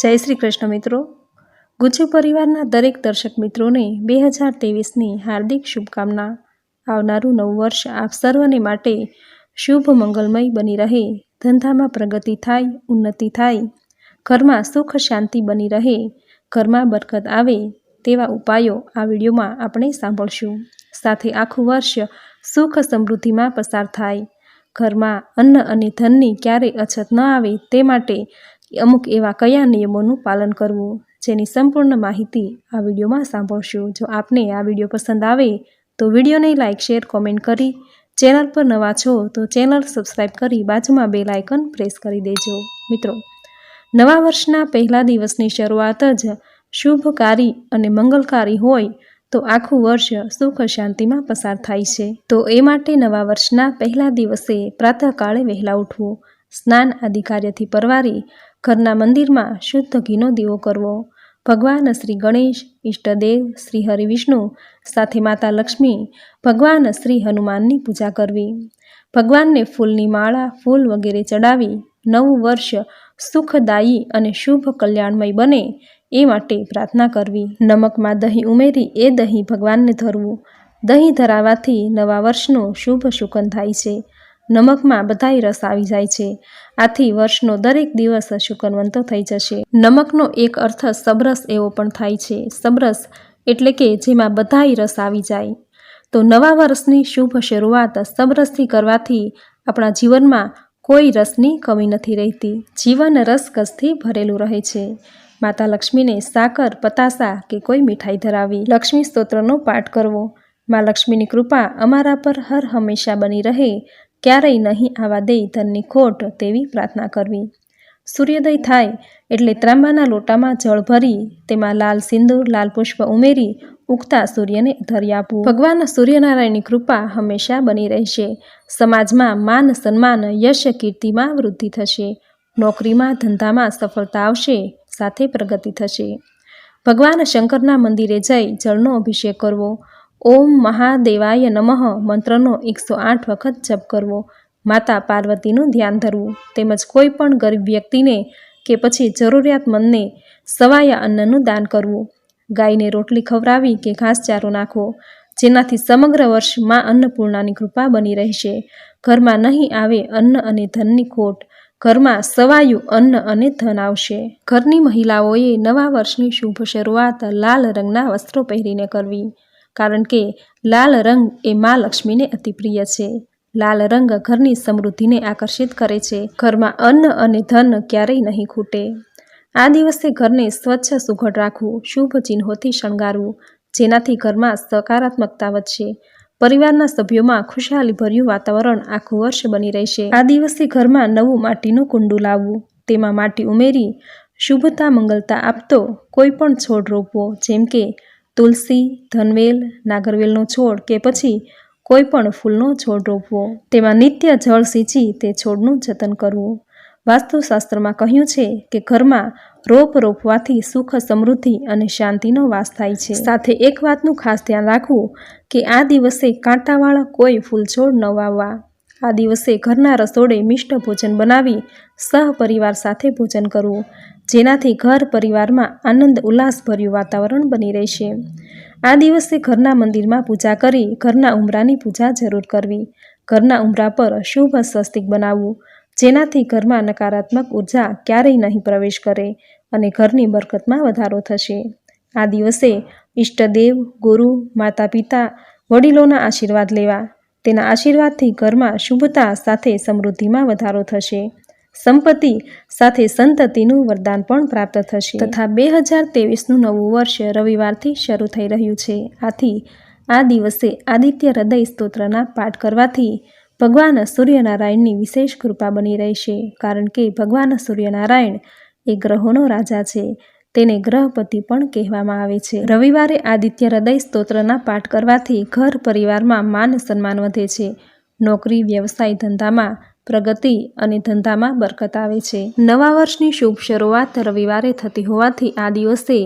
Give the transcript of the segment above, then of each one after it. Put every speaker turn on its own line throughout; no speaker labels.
જય શ્રી કૃષ્ણ મિત્રો. ગુજુ પરિવારના દરેક દર્શક મિત્રોને બે હજાર તેવીસની હાર્દિક શુભકામના. આવનારું નવું વર્ષ આપ સર્વને માટે શુભ મંગલમય બની રહે. ધંધામાં પ્રગતિ થાય, ઉન્નતિ થાય. ઘરમાં સુખ શાંતિ બની રહે. ઘરમાં બરકત આવે તેવા ઉપાયો આ વિડીયોમાં આપણે સાંભળશું. સાથે આખું વર્ષ સુખ સમૃદ્ધિમાં પસાર થાય. ઘરમાં અન્ન અને ધનની ક્યારેય અછત ન આવે તે માટે અમુક એવા કયા નિયમોનું પાલન કરવું જેની સંપૂર્ણ માહિતી આ વિડીયોમાં સાંભળશું. જો આપને આ વીડિયો પસંદ આવે તો વિડીયોને લાઇક શેર, કોમેન્ટ કરી ચેનલ પર નવા છો તો ચેનલ સબસ્ક્રાઈબ કરી બાજુમાં બેલ આઇકન પ્રેસ કરી દેજો. મિત્રો, નવા વર્ષના પહેલા દિવસની શરૂઆત જ શુભકારી અને મંગલકારી હોય તો આખું વર્ષ સુખ શાંતિમાં પસાર થાય છે. તો એ માટે નવા વર્ષના પહેલા દિવસે પ્રાતઃકાળે વહેલા ઉઠવું, સ્નાન આદિ કાર્યથી પરવારી ઘરના મંદિરમાં શુદ્ધ ઘીનો દીવો કરવો. ભગવાન શ્રી ગણેશ, ઈષ્ટદેવ, શ્રી હરિવિષ્ણુ સાથે માતા લક્ષ્મી ભગવાન શ્રી હનુમાનની પૂજા કરવી. ભગવાનને ફૂલની માળા, ફૂલ વગેરે ચડાવી નવું વર્ષ સુખદાયી અને શુભ કલ્યાણમય બને એ માટે પ્રાર્થના કરવી. નમકમાં દહીં ઉમેરી એ દહીં ભગવાનને ધરવું. દહીં ધરાવાથી નવા વર્ષનો શુભ શુકન થાય છે. નમકમાં બધાય રસ આવી જાય છે. આથી વર્ષનો દરેક દિવસ શુકનવંતો થઈ જશે. નમકનો એક અર્થ સબરસ એવો પણ થાય છે. સબરસ એટલે કે જેમાં બધાય રસ આવી જાય. તો નવા વર્ષની શુભ શરૂઆત સબરસથી કરવાથી આપણા જીવનમાં કોઈ રસની કમી નથી રહેતી. જીવન રસકસથી ભરેલું રહે છે. માતા લક્ષ્મીને સાકર, પતાસા કે કોઈ મીઠાઈ ધરાવી લક્ષ્મી સ્તોત્રનો પાઠ કરવો. મા લક્ષ્મીની કૃપા અમારા પર હર હંમેશા બની રહે ક્યારેય નહીં આવા દે ધનની ખોટ તેવી પ્રાર્થના કરવી. સૂર્યોદય થાય એટલે ત્રાંબાના લોટામાં જળ ભરી, તેમાં લાલ સિંદૂર, લાલ પુષ્પ ઉમેરી, ઉગતા સૂર્યને ધરી આપવું. ભગવાન સૂર્યનારાયણની કૃપા હંમેશા બની રહેશે. સમાજમાં માન, સન્માન, યશ, કીર્તિમાં વૃદ્ધિ થશે. નોકરીમાં ધંધામાં સફળતા આવશે, સાથે પ્રગતિ થશે. ભગવાન શંકરના મંદિરે જઈ જળનો અભિષેક કરવો. ઓમ મહાદેવાય નમઃ મંત્રનો એકસો આઠ વખત જપ કરવો. માતા પાર્વતીનું ધ્યાન ધરવું. તેમજ કોઈ પણ ગરીબ વ્યક્તિને કે પછી જરૂરિયાતમંદને સવાયા અન્નનું દાન કરવું. ગાયને રોટલી ખવડાવી કે ઘાસચારો નાખવો, જેનાથી સમગ્ર વર્ષમાં અન્નપૂર્ણાની કૃપા બની રહેશે. ઘરમાં નહીં આવે અન્ન અને ધનની ખોટ. ઘરમાં સવાયું અન્ન અને ધન આવશે. ઘરની મહિલાઓએ નવા વર્ષની શુભ શરૂઆત લાલ રંગના વસ્ત્રો પહેરીને કરવી. કારણ કે લાલ રંગ એ મા લક્ષ્મીને અતિ પ્રિય છે. લાલ રંગ ઘરની સમૃદ્ધિને આકર્ષિત કરે છે. ઘરમાં અન્ન અને ધન ક્યારેય નહીં ખૂટે. આ દિવસે ઘરને સ્વચ્છ સુઘડ રાખવું, શુભ ચિહ્નોથી શણગારવું, જેનાથી ઘરમાં સકારાત્મકતા વધશે. પરિવારના સભ્યોમાં ખુશહાલીભર્યું વાતાવરણ આખું વર્ષ બની રહેશે. આ દિવસે ઘરમાં નવું માટીનું કુંડું લાવવું, તેમાં માટી ઉમેરી, શુભતા મંગલતા આપતો કોઈ પણ છોડ રોપવો, જેમ કે તુલસી, ધનવેલ, નાગરવેલનો છોડ કે પછી કોઈ પણ ફૂલનો છોડ રોપવો. તેમાં નિત્ય જળ સિંચી તે છોડનું જતન કરવું. વાસ્તુશાસ્ત્રમાં કહ્યું છે કે ઘરમાં રોપ રોપવાથી સુખ, સમૃદ્ધિ અને શાંતિનો વાસ થાય છે. સાથે એક વાતનું ખાસ ધ્યાન રાખવું કે આ દિવસે કાંટાવાળા કોઈ ફૂલ છોડ ન વાવવા. આ દિવસે ઘરના રસોડે મિષ્ટ ભોજન બનાવી સહપરિવાર સાથે ભોજન કરવું. જેનાથી ઘર પરિવારમાં આનંદ ઉલ્લાસભર્યું વાતાવરણ બની રહેશે. આ દિવસે ઘરના મંદિરમાં પૂજા કરી, ઘરના ઉમરાની પૂજા જરૂર કરવી, ઘરના ઉમરા પર શુભ સ્વસ્તિક બનાવવું, જેનાથી ઘરમાં નકારાત્મક ઊર્જા ક્યારેય નહીં પ્રવેશ કરે અને ઘરની બરકતમાં વધારો થશે. આ દિવસે ઈષ્ટદેવ, ગુરુ માતા પિતા વડીલોના આશીર્વાદ લેવા, તેના આશીર્વાદથી ઘરમાં શુભતા સાથે સમૃદ્ધિમાં વધારો થશે. સંપત્તિ સાથે સંતતિનું વરદાન પણ પ્રાપ્ત થશે. તથા બે હજાર તેવીસનું નવું વર્ષ રવિવારથી શરૂ થઈ રહ્યું છે. આથી આ દિવસે આદિત્ય હૃદય સ્તોત્રના પાઠ કરવાથી ભગવાન સૂર્યનારાયણની વિશેષ કૃપા બની રહેશે. કારણ કે ભગવાન સૂર્યનારાયણ એ ગ્રહોનો રાજા છે. તેને ગ્રહપતિ પણ કહેવામાં આવે છે. રવિવારે આદિત્ય હૃદય સ્તોત્રના પાઠ કરવાથી ઘર પરિવારમાં માન સન્માન વધે છે. નોકરી, વ્યવસાય ધંધામાં પ્રગતિ અને ધંધામાં બરકત આવે છે. નવા વર્ષની શુભ શરૂઆત રવિવારે થતી હોવાથી આ દિવસે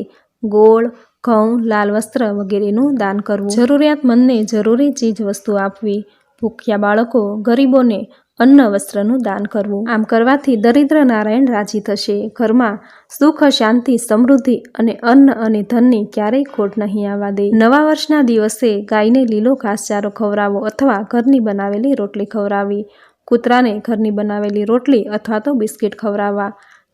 ગોળ, ઘઉં, લાલ વસ્ત્ર વગેરેનું દાન કરવું. જરૂરિયાતમંદને જરૂરી ચીજ વસ્તુ આપવી. ભૂખ્યા બાળકો, ગરીબોને અન્ન વસ્ત્રનું દાન કરવું. આમ કરવાથી દરિદ્ર નારાયણ રાજી થશે. ઘરમાં સુખ, શાંતિ, સમૃદ્ધિ અને અન્ન અને ધનની ક્યારેય ખોટ નહીં આવવા દે. નવા વર્ષના દિવસે ગાયને લીલો ઘાસચારો ખવડાવો અથવા ઘરની બનાવેલી રોટલી ખવડાવવી કૂતરાને ઘરની બનાવેલી રોટલી અથવા તો બિસ્કિટ ખવડાવવા,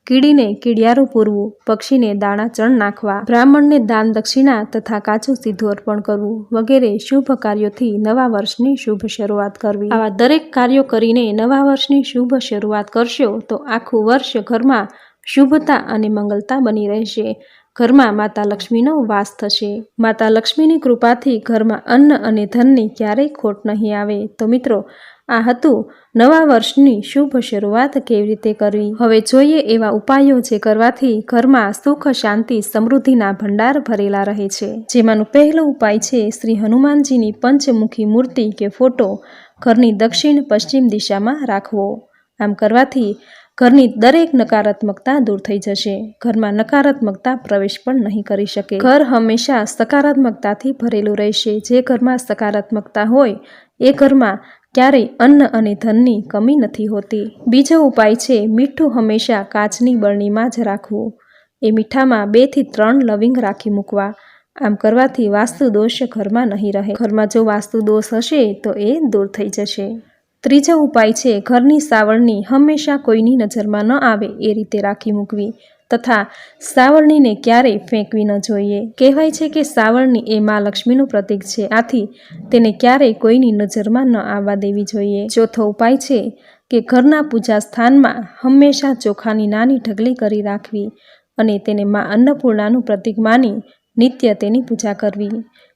કીડીને કીડિયારું પૂરવું, પક્ષીને દાણા ચણ નાખવા, બ્રાહ્મણને દાન દક્ષિણા તથા કાચું સીધું અર્પણ કરવું વગેરે શુભ કાર્યોથી નવા વર્ષની શુભ શરૂઆત કરવી. આવા દરેક કાર્યો કરીને નવા વર્ષની શુભ શરૂઆત કરશો તો આખું વર્ષ ઘરમાં શુભતા અને મંગલતા બની રહેશે. ઘરમાં માતા લક્ષ્મીનો વાસ થશે. માતા લક્ષ્મીની કૃપાથી ઘરમાં અન્ન અને ધનની ક્યારેય ખોટ નહીં આવે. તો મિત્રો આ હતું. નવા વર્ષની શુભ શરૂઆત કેવી રીતે કરવી? હવે જોઈએ એવા ઉપાયો જે કરવાથી ઘરમાં સુખ, શાંતિ, સમૃદ્ધિના ભંડાર ભરેલા રહે છે. જેમાંનો પહેલો ઉપાય છે શ્રી હનુમાનજીની પંચમુખી મૂર્તિ કે ફોટો ઘરની દક્ષિણ પશ્ચિમ દિશામાં રાખવો. આમ કરવાથી ઘરની દરેક નકારાત્મકતા દૂર થઈ જશે. ઘરમાં નકારાત્મકતા પ્રવેશ પણ નહીં કરી શકે. ઘર હંમેશા સકારાત્મકતાથી ભરેલું રહેશે. જે ઘરમાં સકારાત્મકતા હોય, એ ઘરમાં ક્યારેય અન્ન અને ધનની કમી નથી હોતી. બીજો ઉપાય છે મીઠું હંમેશા કાચની બરણીમાં જ રાખવું. એ મીઠામાં બેથી ત્રણ લવિંગ રાખી મૂકવા. આમ કરવાથી વાસ્તુ દોષ ઘરમાં નહીં રહે. ઘરમાં જો વાસ્તુ દોષ હશે તો એ દૂર થઈ જશે. ત્રીજો ઉપાય છે ઘરની સાવરણી હંમેશા કોઈની નજરમાં ન આવે એ રીતે રાખી મૂકવી. તથા સાવરણીને ક્યારેય ફેંકવી ન જોઈએ. કહેવાય છે કે સાવરણી એ મા લક્ષ્મીનું પ્રતીક છે. આથી તેને ક્યારેય કોઈની નજરમાં ન આવવા દેવી જોઈએ. ચોથો ઉપાય છે કે ઘરના પૂજા સ્થાનમાં હંમેશા ચોખાની નાની ઢગલી કરી રાખવી અને તેને મા અન્નપૂર્ણાનું પ્રતીક માની નિત્ય તેની પૂજા કરવી.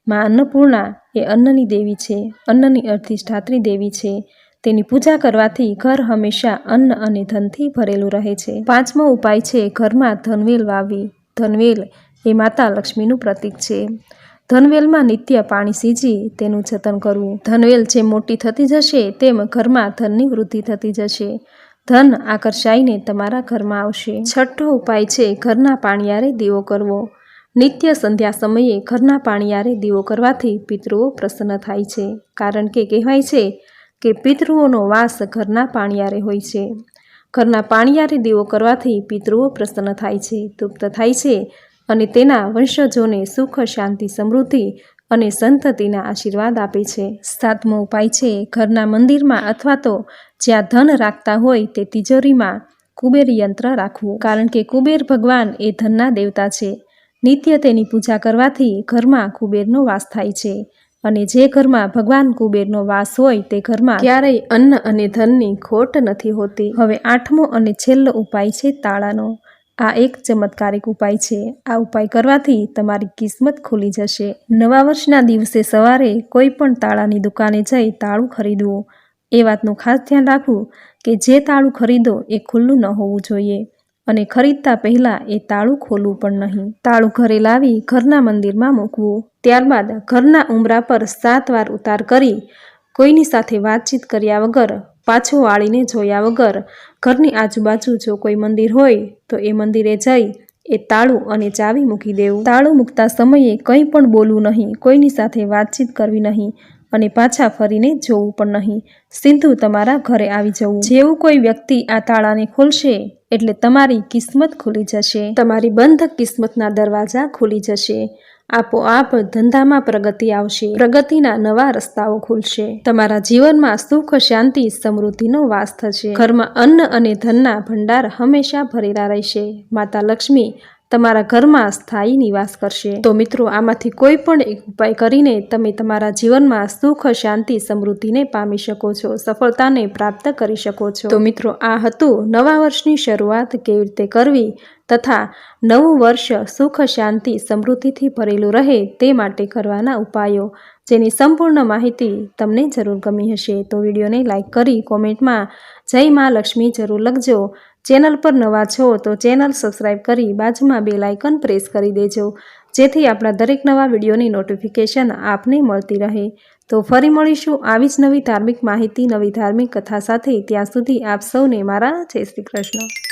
મા અન્નપૂર્ણા એ અન્નની દેવી છે. અન્નની અર્ધિષ્ઠાત્રી દેવી છે. તેની પૂજા કરવાથી ઘર હંમેશા અન્ન અને ધનથી ભરેલું રહે છે. પાંચમો ઉપાય છે, ઘરમાં ધનવેલ વાવવી. ધનવેલ એ માતા લક્ષ્મીનું પ્રતીક છે. ધનવેલમાં નિત્ય પાણી સીજી તેનું જતન કરવું. ધનવેલ જેમ મોટી થતી જશે તેમ ઘરમાં ધનની વૃદ્ધિ થતી જશે. ધન આકર્ષાઈને તમારા ઘરમાં આવશે. છઠ્ઠો ઉપાય છે, ઘરના પાણીયારે દીવો કરવો. નિત્ય સંધ્યા સમયે ઘરના પાણીયારે દીવો કરવાથી પિતૃઓ પ્રસન્ન થાય છે. કારણ કે કહેવાય છે કે પિતૃઓનો વાસ ઘરના પાણિયારે હોય છે. ઘરના પાણિયારે દીવો કરવાથી પિતૃઓ પ્રસન્ન થાય છે, તૃપ્ત થાય છે અને તેના વંશજોને સુખ, શાંતિ, સમૃદ્ધિ અને સંતતિના આશીર્વાદ આપે છે. સાતમો ઉપાય છે, ઘરના મંદિરમાં અથવા તો જ્યાં ધન રાખતા હોય તે તિજોરીમાં કુબેર યંત્ર રાખવું. કારણ કે કુબેર ભગવાન એ ધનના દેવતા છે. નિત્ય તેની પૂજા કરવાથી ઘરમાં કુબેરનો વાસ થાય છે. અને જે ઘરમાં ભગવાન કુબેરનો વાસ હોય તે ઘરમાં ક્યારેય અન્ન અને ધનની ખોટ નથી હોતી. હવે આઠમો અને છેલ્લો ઉપાય છે તાળાનો. આ એક ચમત્કારિક ઉપાય છે. આ ઉપાય કરવાથી તમારી કિસ્મત ખુલી જશે. નવા વર્ષના દિવસે સવારે કોઈ પણ તાળાની દુકાને જઈ તાળું ખરીદવું. એ વાતનું ખાસ ધ્યાન રાખવું કે જે તાળું ખરીદો એ ખુલ્લું ન હોવું જોઈએ. અને ખરીદતા પહેલાં એ તાળું ખોલવું પણ નહીં. તાળું ઘરે લાવી ઘરના મંદિરમાં મૂકવું. ત્યારબાદ ઘરના ઉમરા પર સાત વાર ઉતાર કરી કોઈની સાથે વાતચીત કર્યા વગર, પાછો વાળીને જોયા વગર, ઘરની આજુબાજુ જો કોઈ મંદિર હોય તો એ મંદિરે જઈ એ તાળું અને ચાવી મૂકી દેવું. તાળું મૂકતા સમયે કંઈ પણ બોલવું નહીં. કોઈની સાથે વાતચીત કરવી નહીં. અને પાછા ફરીને જોવું પણ નહીં. સિંધુ તમારા ઘરે આવી જવું. જેવું કોઈ વ્યક્તિ આ તાળાને ખોલશે, એટલે તમારી કિસ્મત ખુલી જશે. તમારી બંધ કિસ્મતના દરવાજા ખુલી જશે. આપોઆપ ધંધામાં પ્રગતિ આવશે. પ્રગતિના નવા રસ્તાઓ ખુલશે. તમારા જીવનમાં સુખ, શાંતિ, સમૃદ્ધિનો વાસ થશે. ઘરમાં અન્ન અને ધનના ભંડાર હંમેશા ભરેલા રહેશે. માતા લક્ષ્મી તમારા ઘરમાં સ્થાયી નિવાસ કરશે. તો મિત્રો, આમાંથી કોઈ પણ એક ઉપાય કરીને તમે તમારા જીવનમાં સુખ, શાંતિ, સમૃદ્ધિને પામી શકો છો, સફળતાને પ્રાપ્ત કરી શકો છો. તો મિત્રો, આ હતું નવા વર્ષની શરૂઆત કેવી રીતે કરવી? તથા નવું વર્ષ સુખ, શાંતિ, સમૃદ્ધિથી ભરેલું રહે તે માટે કરવાના ઉપાયો. જેની સંપૂર્ણ માહિતી તમને જરૂર ગમી હશે. તો વિડીયોને લાઇક કરી કોમેન્ટમાં જય મા લક્ષ્મી જરૂર લખજો. ચેનલ પર નવા છો તો ચેનલ સબસ્ક્રાઈબ કરી બાજુમાં બે લાઇકન પ્રેસ કરી દેજો. જેથી આપણા દરેક નવા વિડીયોની નોટિફિકેશન આપને મળતી રહે. તો ફરી મળીશું આવી જ નવી ધાર્મિક માહિતી, નવી ધાર્મિક કથા સાથે. ત્યાં સુધી આપ સૌને મારા જય શ્રી કૃષ્ણ.